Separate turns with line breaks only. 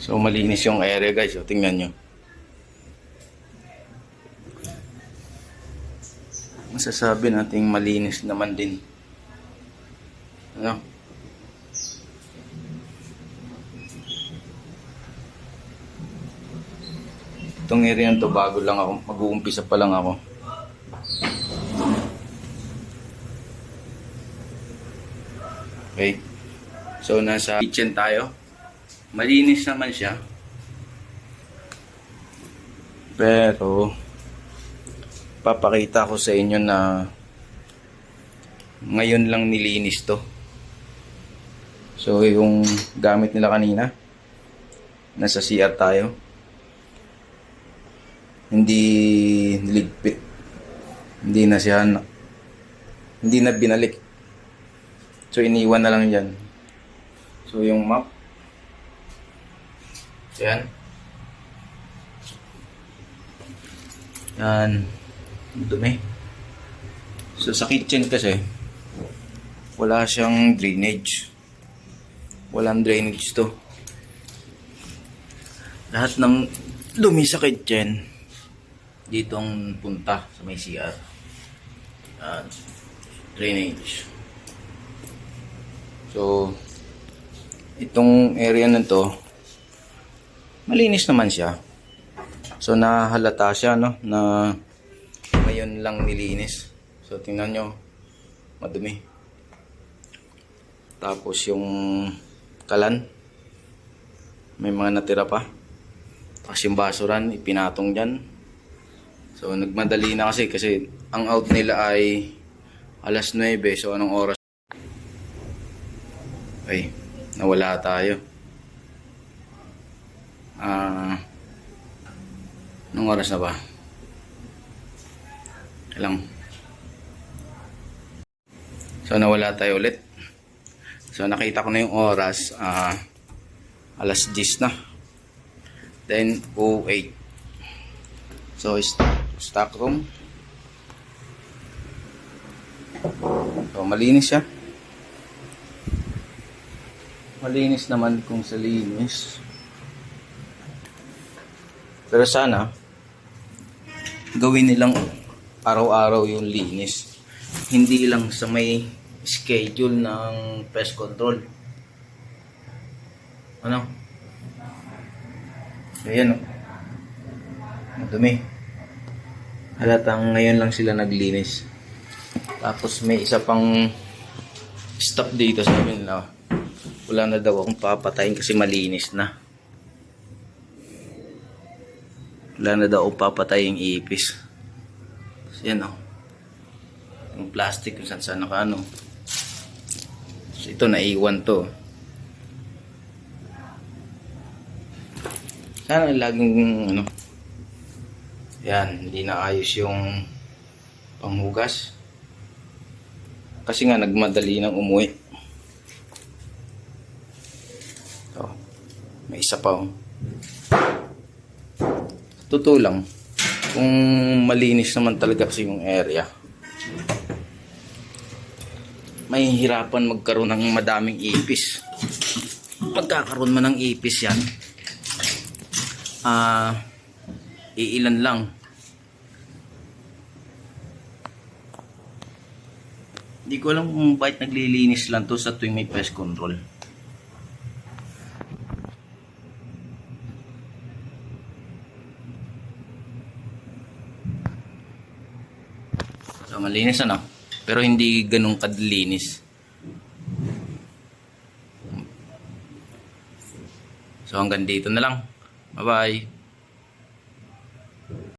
So malinis yung area guys. So tingnan nyo. Masasabi nating malinis naman din. Ano? Itong area to bago lang ako. Mag-uumpisa pa lang ako. Okay. So nasa kitchen tayo. Malinis naman siya. Pero papakita ko sa inyo na ngayon lang nilinis to. So yung gamit nila kanina nasa CR tayo. Hindi niligpit. Hindi na siya hindi na binalik. So iniwan na lang yan. So yung map yan. Yan. Dumi. So sa kitchen kasi, wala siyang drainage. Walang drainage to. Lahat ng dumi sa kitchen, dito ang punta sa may CR. Yan. Drainage. So, itong area na to, malinis naman siya. So nahalata siya no na ngayon lang nilinis. So tingnan nyo, madumi. Tapos yung kalan, may mga natira pa. Tapos yung basuran, ipinatong dyan. So nagmadali na kasi kasi ang out nila ay alas 9. So anong oras? Ay, nawala tayo. Ah, anong oras na ba? Ilang. So nawala tayo ulit. So nakita ko na yung oras, ah, alas 10 na. Then 08. So st- stock room. So malinis siya. Malinis naman kung sa linis. Pero sana, gawin nilang araw-araw yung linis. Hindi lang sa may schedule ng pest control. Ano? Ayan o. Ang dumi. Halatang ngayon lang sila naglinis. Tapos may isa pang stop dito sabi nila. Wala na daw akong papatayin kasi malinis na. Wala na daw akong papatayin yung ipis. So, yan o. Yung plastic kung saan saan naka ano. So, ito naiwan to. Sana laging ano. Yan, hindi na ayos yung panghugas. Kasi nga nagmadali nang umuwi. So, may isa pa oh. Totoo lang, kung malinis naman talaga kasi yung area, may hirapan magkaroon ng madaming ipis. Pagkakaroon man ng ipis yan, ah, iilan lang. Hindi ko alam kung bakit naglilinis lang to sa tuwing may pest control. Malinis ano? Pero hindi ganun kadlinis. So, hanggang dito na lang. Bye-bye.